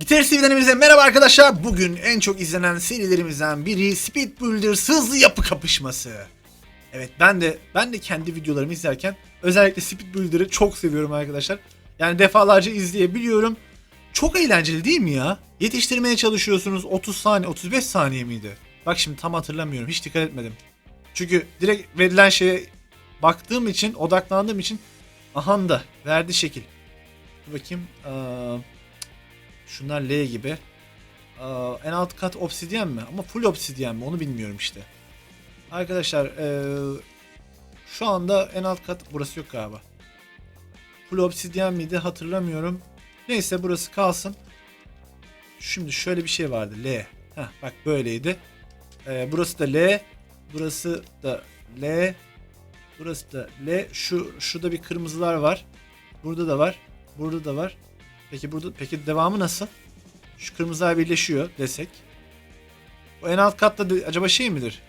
Gitarist TV'den merhaba arkadaşlar. Bugün en çok izlenen serilerimizden biri Speed Builders hızlı yapı kapışması. Evet ben de ben de kendi videolarımı izlerken özellikle Speed Builder'ı çok seviyorum arkadaşlar. Yani defalarca izleyebiliyorum. Çok eğlenceli değil mi ya? Yetiştirmeye çalışıyorsunuz 30 saniye 35 saniye miydi? Bak şimdi tam hatırlamıyorum hiç dikkat etmedim. Çünkü direkt verilen şeye baktığım için odaklandığım için ahan da verdi şekil. Bakayım. Aa, Şunlar L gibi. Aa, en alt kat obsidyen mi? Ama full obsidyen mi? Onu bilmiyorum işte. Arkadaşlar eee, şu anda en alt kat burası yok galiba. Full obsidyen miydi hatırlamıyorum. Neyse burası kalsın. Şimdi şöyle bir şey vardı. L. Heh, bak böyleydi. Eee, burası da L. Burası da L. Burası da L. Şu şurada bir kırmızılar var. Burada da var. Burada da var. Peki burada peki devamı nasıl? Şu kırmızılar birleşiyor desek. O en alt katta acaba şey midir?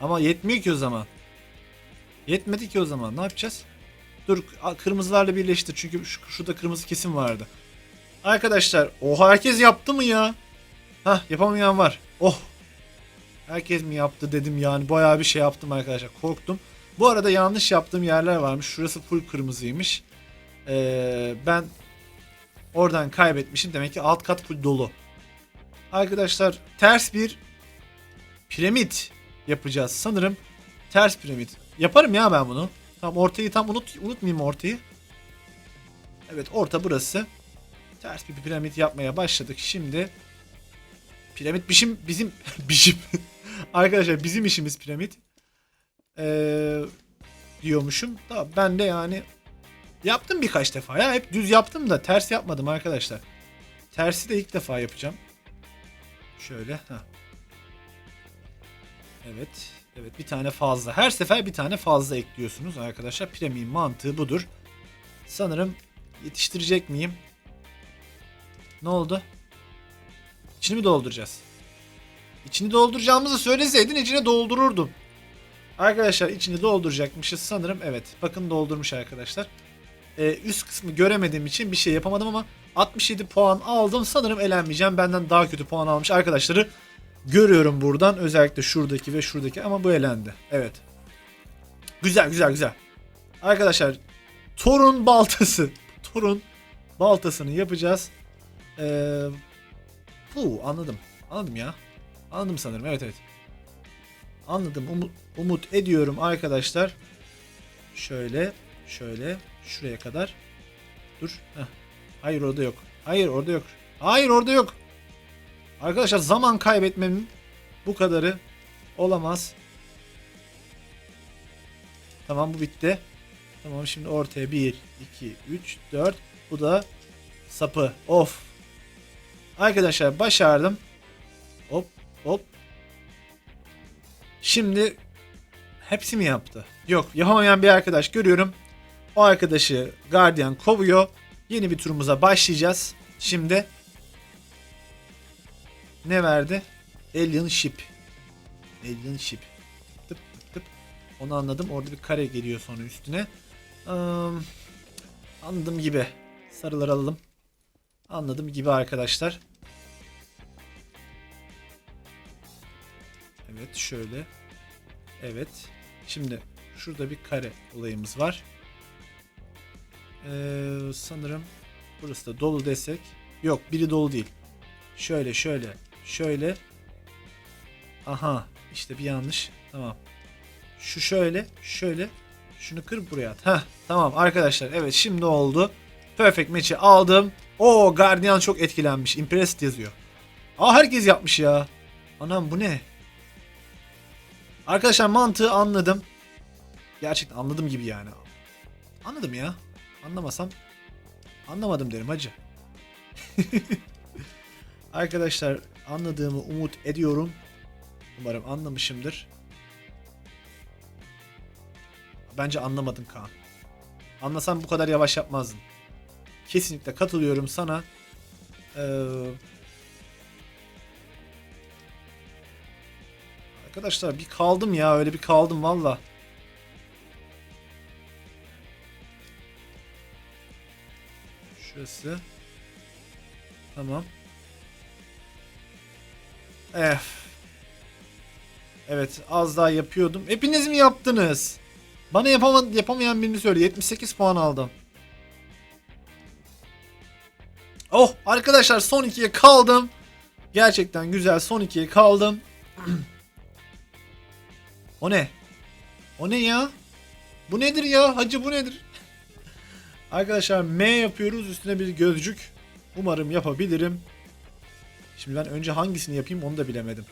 Ama yetmiyor ki o zaman. Yetmedi ki o zaman. Ne yapacağız? Dur kırmızılarla birleştir. Çünkü şu, şurada kırmızı kesim vardı. Arkadaşlar o herkes yaptı mı ya? Hah yapamayan var. Oh. Herkes mi yaptı dedim yani bayağı bir şey yaptım arkadaşlar. Korktum. Bu arada yanlış yaptığım yerler varmış. Şurası full kırmızıymış. Ee, ben Oradan kaybetmişim. Demek ki alt kat dolu. Arkadaşlar ters bir piramit yapacağız. Sanırım ters piramit. Yaparım ya ben bunu. Tam ortayı tam unut unutmayayım ortayı. Evet orta burası. Ters bir piramit yapmaya başladık. Şimdi piramit bizim bizim bizim arkadaşlar bizim işimiz piramit. Ee, diyormuşum. Da ben de yani Yaptım birkaç defa ya. Hep düz yaptım da ters yapmadım arkadaşlar. Tersi de ilk defa yapacağım. Şöyle. Heh. Evet. Evet bir tane fazla. Her sefer bir tane fazla ekliyorsunuz arkadaşlar. Premium mantığı budur. Sanırım yetiştirecek miyim? Ne oldu? İçini mi dolduracağız? İçini dolduracağımızı söyleseydin içine doldururdum. Arkadaşlar içini dolduracakmışız sanırım. Evet. Bakın doldurmuş arkadaşlar e, üst kısmı göremediğim için bir şey yapamadım ama 67 puan aldım. Sanırım elenmeyeceğim. Benden daha kötü puan almış arkadaşları görüyorum buradan. Özellikle şuradaki ve şuradaki ama bu elendi. Evet. Güzel güzel güzel. Arkadaşlar Thor'un baltası. Thor'un baltasını yapacağız. Ee, pu, anladım. Anladım ya. Anladım sanırım. Evet evet. Anladım. Umut, umut ediyorum arkadaşlar. Şöyle. Şöyle. Şuraya kadar. Dur. Heh. Hayır orada yok. Hayır orada yok. Hayır orada yok. Arkadaşlar zaman kaybetmemin bu kadarı olamaz. Tamam bu bitti. Tamam şimdi ortaya 1, 2, 3, 4. Bu da sapı. Of. Arkadaşlar başardım. Hop hop. Şimdi hepsi mi yaptı? Yok yapamayan bir arkadaş görüyorum. O arkadaşı Guardian kovuyor. Yeni bir turumuza başlayacağız. Şimdi ne verdi? Alien Ship. Alien Ship. Tıp tıp tıp. Onu anladım. Orada bir kare geliyor sonra üstüne. Um, anladım gibi. Sarıları alalım. Anladım gibi arkadaşlar. Evet şöyle. Evet. Şimdi şurada bir kare olayımız var. Ee, sanırım burası da dolu desek. Yok biri dolu değil. Şöyle şöyle şöyle. Aha işte bir yanlış. Tamam. Şu şöyle şöyle. Şunu kır buraya at. Heh, tamam arkadaşlar evet şimdi oldu. Perfect match'i aldım. O Guardian çok etkilenmiş. Impressed yazıyor. Aa herkes yapmış ya. Anam bu ne? Arkadaşlar mantığı anladım. Gerçekten anladım gibi yani. Anladım ya. Anlamasam anlamadım derim hacı. Arkadaşlar anladığımı umut ediyorum. Umarım anlamışımdır. Bence anlamadın Kaan. Anlasam bu kadar yavaş yapmazdın. Kesinlikle katılıyorum sana. Ee, arkadaşlar bir kaldım ya öyle bir kaldım valla. Şurası. Tamam. Eh. Evet az daha yapıyordum. Hepiniz mi yaptınız? Bana yapama, yapamayan birini söyle. 78 puan aldım. Oh arkadaşlar son ikiye kaldım. Gerçekten güzel son ikiye kaldım. o ne? O ne ya? Bu nedir ya? Hacı bu nedir? Arkadaşlar M yapıyoruz üstüne bir gözcük. Umarım yapabilirim. Şimdi ben önce hangisini yapayım onu da bilemedim.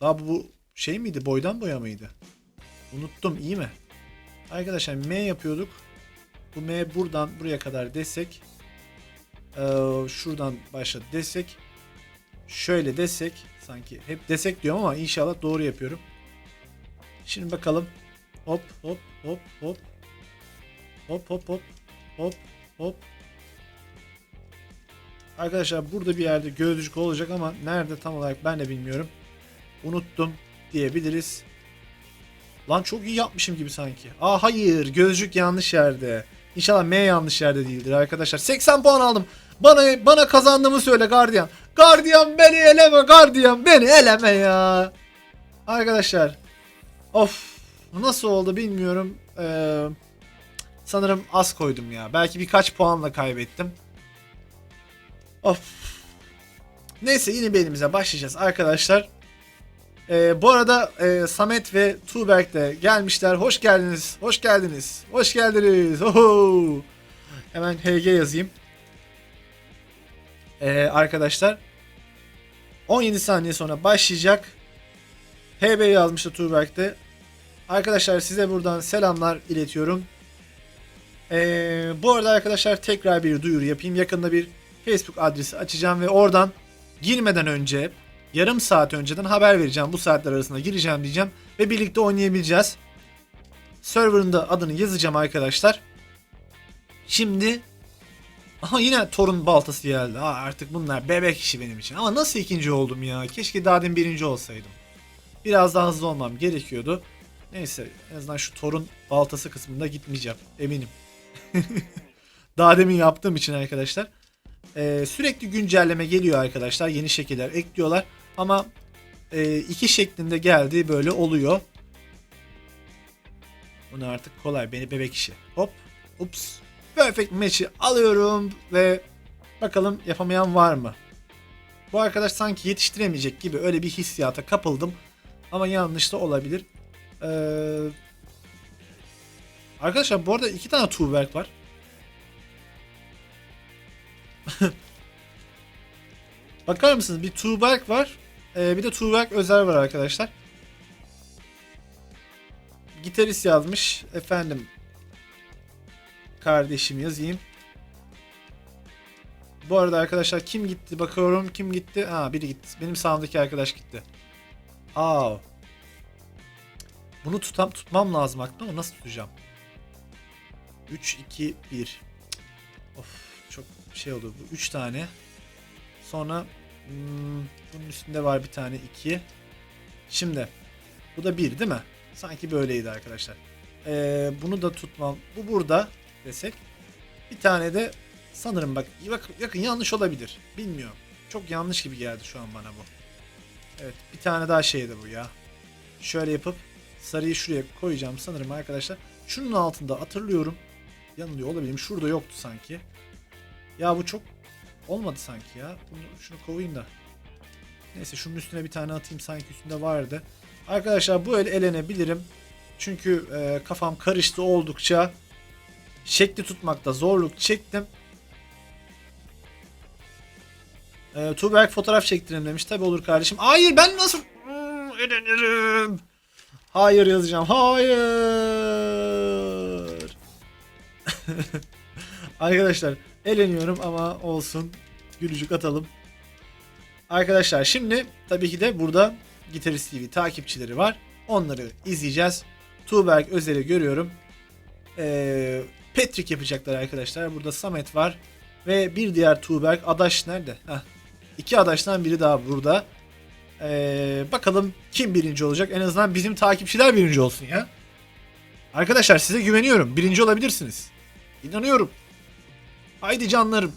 Daha bu, şey miydi? Boydan boya mıydı? Unuttum iyi mi? Arkadaşlar M yapıyorduk. Bu M buradan buraya kadar desek. Şuradan başla desek. Şöyle desek. Sanki hep desek diyorum ama inşallah doğru yapıyorum. Şimdi bakalım. Hop hop hop hop. Hop hop hop. Hop hop. Arkadaşlar burada bir yerde gözcük olacak ama nerede tam olarak ben de bilmiyorum. Unuttum diyebiliriz. Lan çok iyi yapmışım gibi sanki. Aa hayır gözcük yanlış yerde. İnşallah M yanlış yerde değildir arkadaşlar. 80 puan aldım. Bana bana kazandığımı söyle gardiyan. Gardiyan beni eleme gardiyan beni eleme ya. Arkadaşlar. Of nasıl oldu bilmiyorum. Ee, sanırım az koydum ya. Belki birkaç puanla kaybettim. Of. Neyse yine beynimize başlayacağız arkadaşlar. Ee, bu arada e, Samet ve Tuğberk de gelmişler. Hoş geldiniz. Hoş geldiniz. Hoş geldiniz. Oho. Hemen HG yazayım. Ee, arkadaşlar 17 saniye sonra başlayacak. HB yazmıştı Tuğberk de. Arkadaşlar size buradan selamlar iletiyorum. Ee, bu arada arkadaşlar tekrar bir duyuru yapayım. Yakında bir Facebook adresi açacağım ve oradan girmeden önce yarım saat önceden haber vereceğim. Bu saatler arasında gireceğim diyeceğim ve birlikte oynayabileceğiz. Server'ın da adını yazacağım arkadaşlar. Şimdi Aha yine torun baltası geldi. Aa, artık bunlar bebek işi benim için. Ama nasıl ikinci oldum ya? Keşke daha demin birinci olsaydım. Biraz daha hızlı olmam gerekiyordu. Neyse en azından şu torun baltası kısmında gitmeyeceğim. Eminim. daha demin yaptığım için arkadaşlar. Ee, sürekli güncelleme geliyor arkadaşlar. Yeni şekiller ekliyorlar. Ama e, iki şeklinde geldiği böyle oluyor. Bunu artık kolay. Beni bebek işi. Hop. Ups. Perfect match'i alıyorum ve bakalım yapamayan var mı? Bu arkadaş sanki yetiştiremeyecek gibi öyle bir hissiyata kapıldım. Ama yanlış da olabilir. Ee, arkadaşlar bu arada iki tane Tuğberk var. Bakar mısınız? Bir Tuğberk var. Ee, bir de Tuğberk Özer var arkadaşlar. Gitarist yazmış. Efendim. Kardeşim yazayım. Bu arada arkadaşlar kim gitti bakıyorum kim gitti. Aa biri gitti. Benim sağımdaki arkadaş gitti. Aa. Bunu tutam tutmam lazım aklımda ama nasıl tutacağım? 3 2 1. Of çok şey oldu bu 3 tane. Sonra hmm, bunun üstünde var bir tane 2. Şimdi bu da 1 değil mi? Sanki böyleydi arkadaşlar. Ee, bunu da tutmam. Bu burada desek. Bir tane de sanırım bak, bak yakın yanlış olabilir. Bilmiyorum. Çok yanlış gibi geldi şu an bana bu. Evet bir tane daha şeydi bu ya. Şöyle yapıp sarıyı şuraya koyacağım sanırım arkadaşlar. Şunun altında hatırlıyorum. Yanılıyor olabilirim. Şurada yoktu sanki. Ya bu çok olmadı sanki ya. Bunu, şunu kovayım da. Neyse şunun üstüne bir tane atayım sanki üstünde vardı. Arkadaşlar böyle elenebilirim. Çünkü e, kafam karıştı oldukça. Şekli tutmakta zorluk çektim. E, Tuğberk fotoğraf çektirelim demiş. Tabi olur kardeşim. Hayır ben nasıl Hmm, elenirim. Hayır yazacağım. Hayır. Arkadaşlar eleniyorum ama olsun. Gülücük atalım. Arkadaşlar şimdi tabii ki de burada Gitarist TV takipçileri var. Onları izleyeceğiz. Tuğberk Özel'i görüyorum. Ee, Patrick yapacaklar arkadaşlar. Burada Samet var. Ve bir diğer Tuğberk. Adaş nerede? Heh. İki adaştan biri daha burada. Ee, bakalım kim birinci olacak? En azından bizim takipçiler birinci olsun ya. Arkadaşlar size güveniyorum. Birinci olabilirsiniz. İnanıyorum. Haydi canlarım.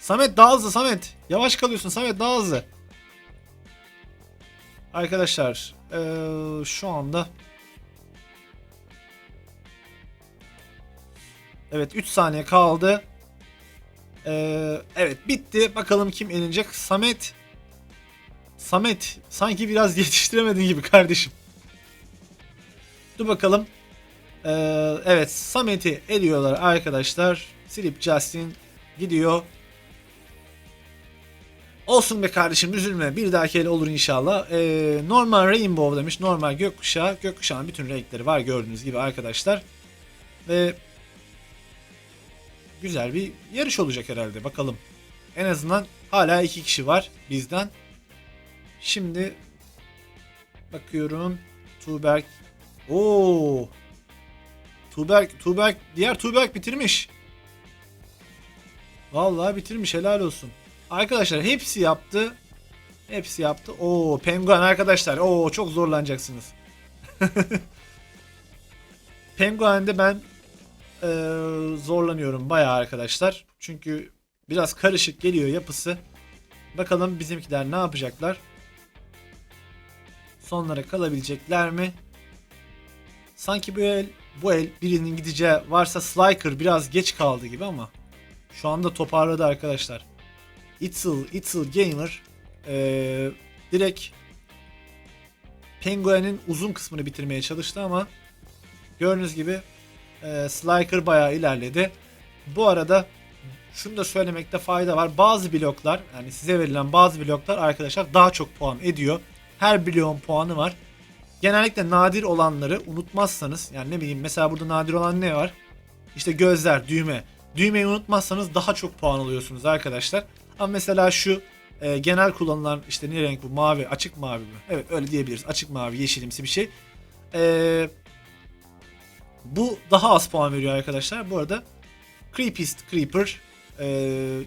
Samet daha hızlı Samet. Yavaş kalıyorsun Samet daha hızlı. Arkadaşlar eee, şu anda Evet 3 saniye kaldı. Eee, evet bitti. Bakalım kim elenecek. Samet Samet sanki biraz yetiştiremedin gibi kardeşim. Dur bakalım. Ee, evet Samet'i eliyorlar arkadaşlar. Slip Justin gidiyor. Olsun be kardeşim üzülme. Bir dahaki el olur inşallah. Ee, normal Rainbow demiş. Normal gökkuşağı. Gökkuşağın bütün renkleri var gördüğünüz gibi arkadaşlar. Ve güzel bir yarış olacak herhalde. Bakalım. En azından hala iki kişi var bizden. Şimdi bakıyorum. Tuğberk. Oo. Tuğberk, Tuğberk, diğer Tuğberk bitirmiş. Vallahi bitirmiş helal olsun. Arkadaşlar hepsi yaptı. Hepsi yaptı. Oo penguen arkadaşlar. Oo çok zorlanacaksınız. Penguen'de ben eee, zorlanıyorum bayağı arkadaşlar. Çünkü biraz karışık geliyor yapısı. Bakalım bizimkiler ne yapacaklar? Sonlara kalabilecekler mi? Sanki bu el, bu el birinin gideceği varsa Slyker biraz geç kaldı gibi ama şu anda toparladı arkadaşlar. Itzel, Itzel Gamer eee, direkt Penguin'in uzun kısmını bitirmeye çalıştı ama gördüğünüz gibi eee Slyker bayağı ilerledi. Bu arada şunu da söylemekte fayda var. Bazı bloklar yani size verilen bazı bloklar arkadaşlar daha çok puan ediyor. Her bloğun puanı var. Genellikle nadir olanları unutmazsanız yani ne bileyim mesela burada nadir olan ne var? İşte gözler, düğme. Düğmeyi unutmazsanız daha çok puan alıyorsunuz arkadaşlar. Ama mesela şu e, genel kullanılan işte ne renk bu? Mavi, açık mavi mi? Evet öyle diyebiliriz. Açık mavi, yeşilimsi bir şey. E, bu daha az puan veriyor arkadaşlar. Bu arada Creepiest Creeper e,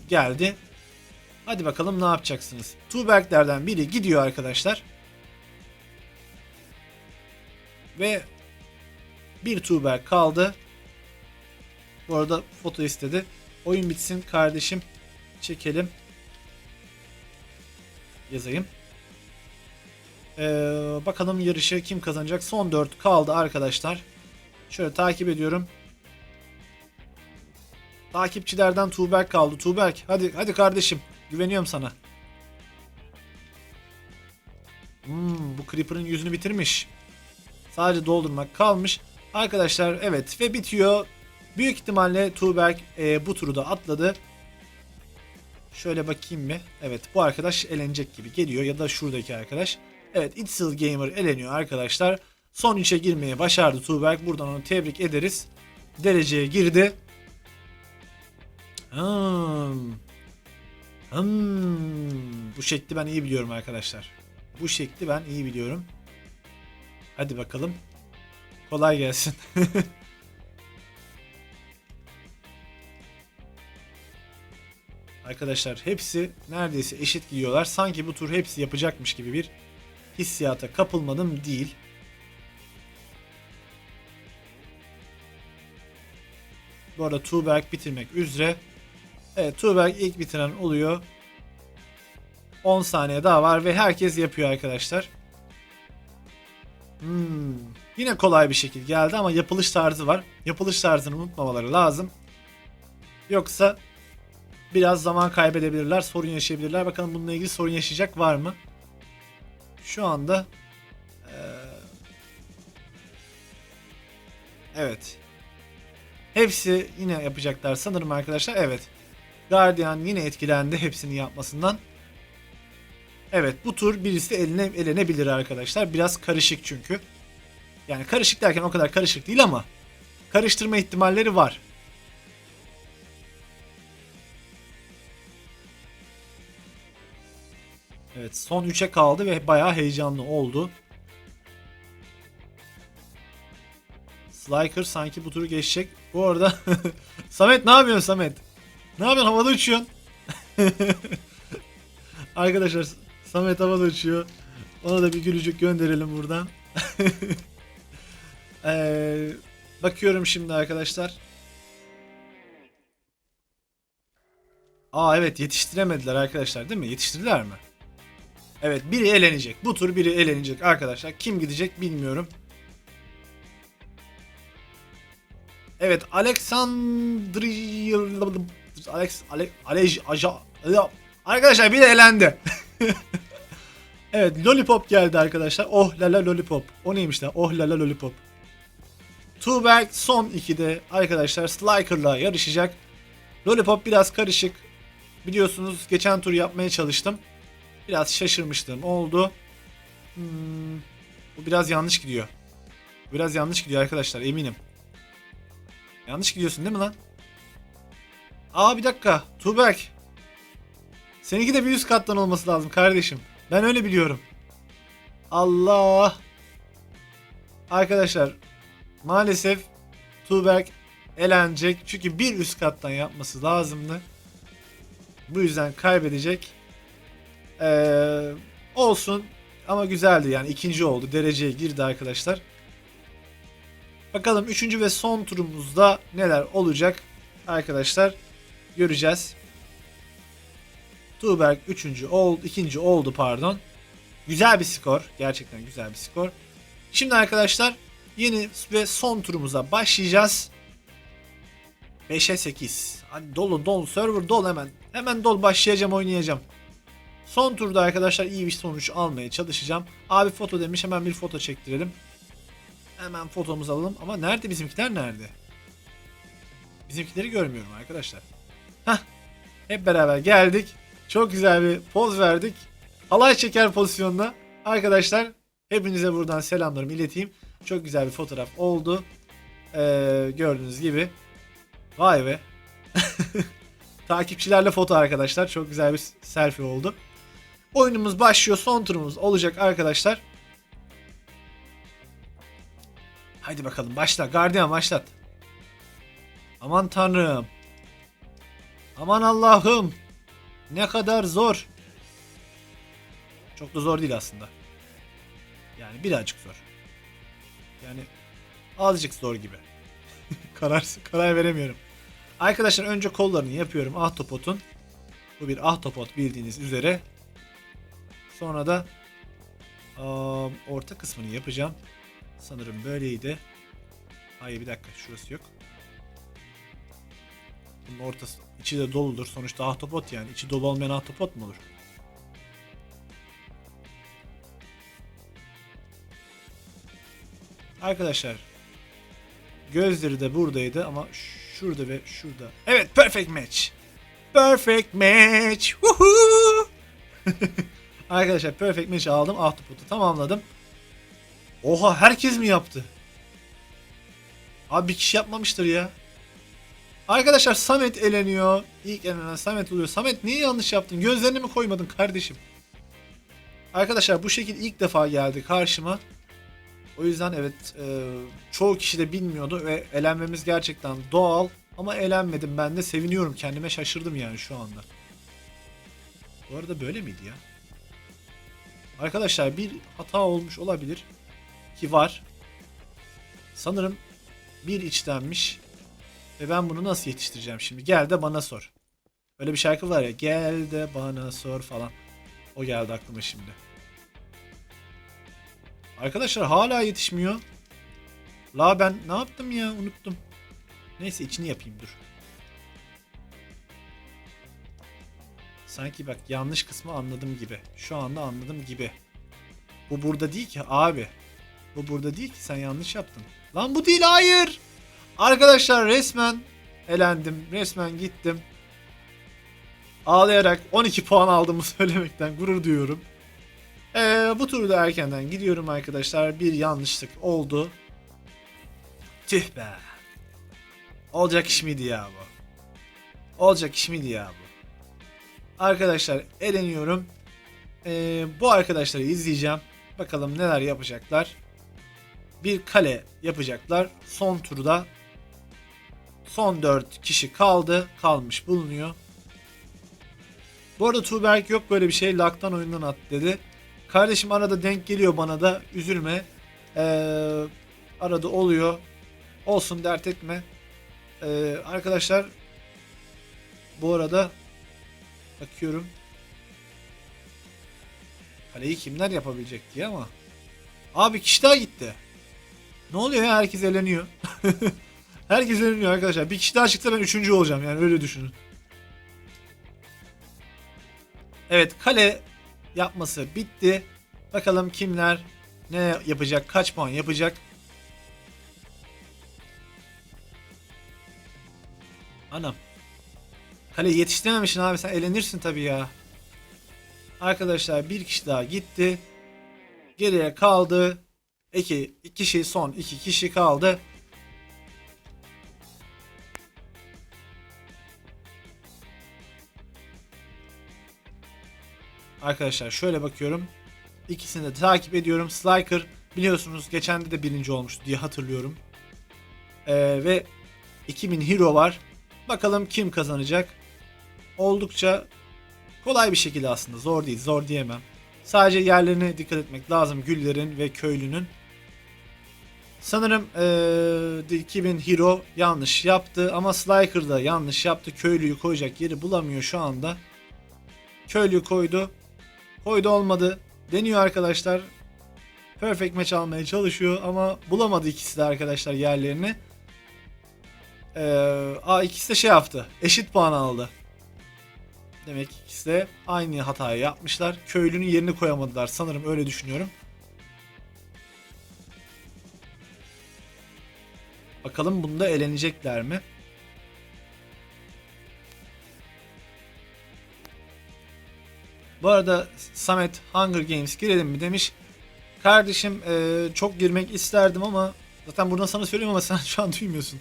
geldi. Hadi bakalım ne yapacaksınız? Tuğberklerden biri gidiyor arkadaşlar. Ve bir Tuğberk kaldı. Bu arada foto istedi. Oyun bitsin kardeşim. Çekelim. Yazayım. Ee, bakalım yarışı kim kazanacak? Son 4 kaldı arkadaşlar. Şöyle takip ediyorum. Takipçilerden Tuğberk kaldı. Tuğberk hadi hadi kardeşim. Güveniyorum sana. Hmm, bu Creeper'ın yüzünü bitirmiş. Sadece doldurmak kalmış. Arkadaşlar evet ve bitiyor. Büyük ihtimalle Tuğberk e, bu turu da atladı. Şöyle bakayım mı? Evet bu arkadaş elenecek gibi geliyor ya da şuradaki arkadaş. Evet Itzel Gamer eleniyor arkadaşlar. Son 3'e girmeyi başardı Tuğberk. Buradan onu tebrik ederiz. Dereceye girdi. Hmm. Hmm. Bu şekli ben iyi biliyorum arkadaşlar. Bu şekli ben iyi biliyorum. Hadi bakalım. Kolay gelsin. Arkadaşlar hepsi neredeyse eşit gidiyorlar. Sanki bu tur hepsi yapacakmış gibi bir hissiyata kapılmadım değil. Bu arada Tuğberk bitirmek üzere. Evet Tuğberk ilk bitiren oluyor. 10 saniye daha var ve herkes yapıyor arkadaşlar. Hmm. Yine kolay bir şekil geldi ama yapılış tarzı var. Yapılış tarzını unutmamaları lazım. Yoksa biraz zaman kaybedebilirler, sorun yaşayabilirler. Bakalım bununla ilgili sorun yaşayacak var mı? Şu anda eee, Evet. Hepsi yine yapacaklar sanırım arkadaşlar. Evet. Guardian yine etkilendi hepsini yapmasından. Evet bu tur birisi eline elenebilir arkadaşlar. Biraz karışık çünkü. Yani karışık derken o kadar karışık değil ama karıştırma ihtimalleri var. Evet son 3'e kaldı ve bayağı heyecanlı oldu. Slyker sanki bu turu geçecek. Bu arada Samet ne yapıyorsun Samet? Ne yapıyorsun havada uçuyorsun? Arkadaşlar Samet havada uçuyor. Ona da bir gülücük gönderelim buradan. Ee, bakıyorum şimdi arkadaşlar. Aa evet yetiştiremediler arkadaşlar değil mi? Yetiştirdiler mi? Evet biri elenecek. Bu tur biri elenecek arkadaşlar. Kim gidecek bilmiyorum. Evet Alexandria Alex Ale, Alej Aja Arkadaşlar biri elendi. evet Lollipop geldi arkadaşlar. Oh lala Lollipop. O neymiş lan? Oh lala Lollipop. Tuğberk son 2'de arkadaşlar Sliker'la yarışacak. Lollipop biraz karışık. Biliyorsunuz geçen tur yapmaya çalıştım. Biraz şaşırmıştım. Oldu. Hmm, bu biraz yanlış gidiyor. Biraz yanlış gidiyor arkadaşlar eminim. Yanlış gidiyorsun değil mi lan? Aa bir dakika. Tuğberk. Seninki de bir üst kattan olması lazım kardeşim. Ben öyle biliyorum. Allah. Arkadaşlar maalesef Tuğberk elenecek. Çünkü bir üst kattan yapması lazımdı. Bu yüzden kaybedecek. Ee, olsun ama güzeldi yani ikinci oldu. Dereceye girdi arkadaşlar. Bakalım üçüncü ve son turumuzda neler olacak arkadaşlar göreceğiz. Tuğberk üçüncü oldu, ikinci oldu pardon. Güzel bir skor. Gerçekten güzel bir skor. Şimdi arkadaşlar yeni ve son turumuza başlayacağız. 5'e 8. Hadi dolu dolu server dol hemen. Hemen dol başlayacağım oynayacağım. Son turda arkadaşlar iyi bir sonuç almaya çalışacağım. Abi foto demiş hemen bir foto çektirelim. Hemen fotomuzu alalım. Ama nerede bizimkiler nerede? Bizimkileri görmüyorum arkadaşlar. Hah. Hep beraber geldik. Çok güzel bir poz verdik. Halay çeker pozisyonda. Arkadaşlar hepinize buradan selamlarımı ileteyim. Çok güzel bir fotoğraf oldu. Ee, gördüğünüz gibi. Vay be. Takipçilerle foto arkadaşlar. Çok güzel bir selfie oldu. Oyunumuz başlıyor. Son turumuz olacak arkadaşlar. Haydi bakalım başla. Gardiyan başlat. Aman tanrım. Aman Allah'ım. Ne kadar zor. Çok da zor değil aslında. Yani birazcık zor. Yani azıcık zor gibi. karar karar veremiyorum. Arkadaşlar önce kollarını yapıyorum ahtapotun. Bu bir ahtapot bildiğiniz üzere. Sonra da aa, orta kısmını yapacağım. Sanırım böyleydi. Hayır bir dakika şurası yok. Bunun ortası içi de doludur. Sonuçta ahtapot yani. İçi dolu olmayan ahtapot mu olur? Arkadaşlar gözleri de buradaydı ama şurada ve şurada. Evet perfect match. Perfect match. Arkadaşlar perfect match aldım. Ahtapot'u tamamladım. Oha herkes mi yaptı? Abi bir kişi yapmamıştır ya. Arkadaşlar Samet eleniyor. İlk elenen Samet oluyor. Samet niye yanlış yaptın? Gözlerini mi koymadın kardeşim? Arkadaşlar bu şekil ilk defa geldi karşıma. O yüzden evet e, çoğu kişi de bilmiyordu ve elenmemiz gerçekten doğal. Ama elenmedim ben de seviniyorum kendime şaşırdım yani şu anda. Bu arada böyle miydi ya? Arkadaşlar bir hata olmuş olabilir. Ki var. Sanırım bir içtenmiş. Ve ben bunu nasıl yetiştireceğim şimdi? Gel de bana sor. Öyle bir şarkı var ya. Gel de bana sor falan. O geldi aklıma şimdi. Arkadaşlar hala yetişmiyor. La ben ne yaptım ya unuttum. Neyse içini yapayım dur. Sanki bak yanlış kısmı anladım gibi. Şu anda anladım gibi. Bu burada değil ki abi. Bu burada değil ki sen yanlış yaptın. Lan bu değil hayır. Arkadaşlar resmen elendim. Resmen gittim. Ağlayarak 12 puan aldığımı söylemekten gurur duyuyorum. Ee, bu turda erkenden gidiyorum arkadaşlar. Bir yanlışlık oldu. Tüh be. Olacak iş miydi ya bu? Olacak iş miydi ya bu? Arkadaşlar eleniyorum. Ee, bu arkadaşları izleyeceğim. Bakalım neler yapacaklar. Bir kale yapacaklar. Son turda son 4 kişi kaldı. Kalmış bulunuyor. Bu arada Tuğberk yok böyle bir şey. Laktan oyundan at dedi. Kardeşim arada denk geliyor bana da. Üzülme. Ee, arada oluyor. Olsun dert etme. Ee, arkadaşlar bu arada Bakıyorum. Kaleyi kimler yapabilecek diye ama. Abi kişi daha gitti. Ne oluyor ya herkes eleniyor. herkes eleniyor arkadaşlar. Bir kişi daha çıksa ben üçüncü olacağım yani öyle düşünün. Evet kale yapması bitti. Bakalım kimler ne yapacak, kaç puan yapacak. Anam. Kale yetiştirememişsin abi sen elenirsin tabii ya. Arkadaşlar bir kişi daha gitti. Geriye kaldı. İki, iki kişi son iki kişi kaldı. Arkadaşlar şöyle bakıyorum. İkisini de takip ediyorum. Slyker biliyorsunuz geçen de de birinci olmuştu diye hatırlıyorum. Ee, ve 2000 hero var. Bakalım kim kazanacak. Oldukça kolay bir şekilde aslında. Zor değil. Zor diyemem. Sadece yerlerine dikkat etmek lazım. Güllerin ve köylünün. Sanırım ee, The 2000 Hero yanlış yaptı ama Slyker da yanlış yaptı. Köylüyü koyacak yeri bulamıyor şu anda. Köylüyü koydu. Koydu olmadı. Deniyor arkadaşlar. Perfect match almaya çalışıyor ama bulamadı ikisi de arkadaşlar yerlerini. Ee, aa ikisi de şey yaptı. Eşit puan aldı. Demek ki ikisi de aynı hatayı yapmışlar. Köylünün yerini koyamadılar. Sanırım öyle düşünüyorum. Bakalım bunda elenecekler mi? Bu arada Samet Hunger Games girelim mi demiş. Kardeşim e, çok girmek isterdim ama zaten buradan sana söyleyeyim ama sen şu an duymuyorsun.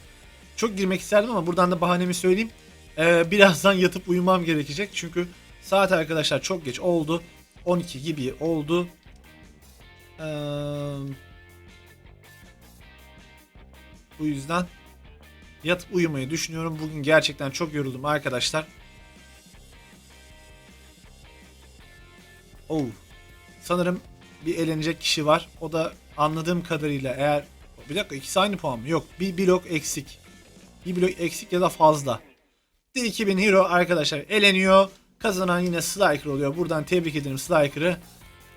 Çok girmek isterdim ama buradan da bahanemi söyleyeyim. E, birazdan yatıp uyumam gerekecek. Çünkü saat arkadaşlar çok geç oldu. 12 gibi oldu. E, bu yüzden yatıp uyumayı düşünüyorum. Bugün gerçekten çok yoruldum arkadaşlar. Oh. Sanırım bir elenecek kişi var. O da anladığım kadarıyla eğer bir dakika ikisi aynı puan mı? Yok. Bir blok eksik. Bir blok eksik ya da fazla. D2000 Hero arkadaşlar eleniyor. Kazanan yine Slyker oluyor. Buradan tebrik ederim Slyker'ı.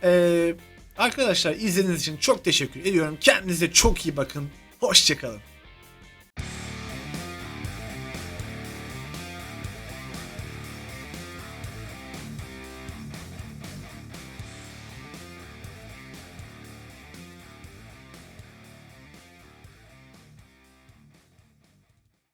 Ee, arkadaşlar izlediğiniz için çok teşekkür ediyorum. Kendinize çok iyi bakın. Hoşçakalın.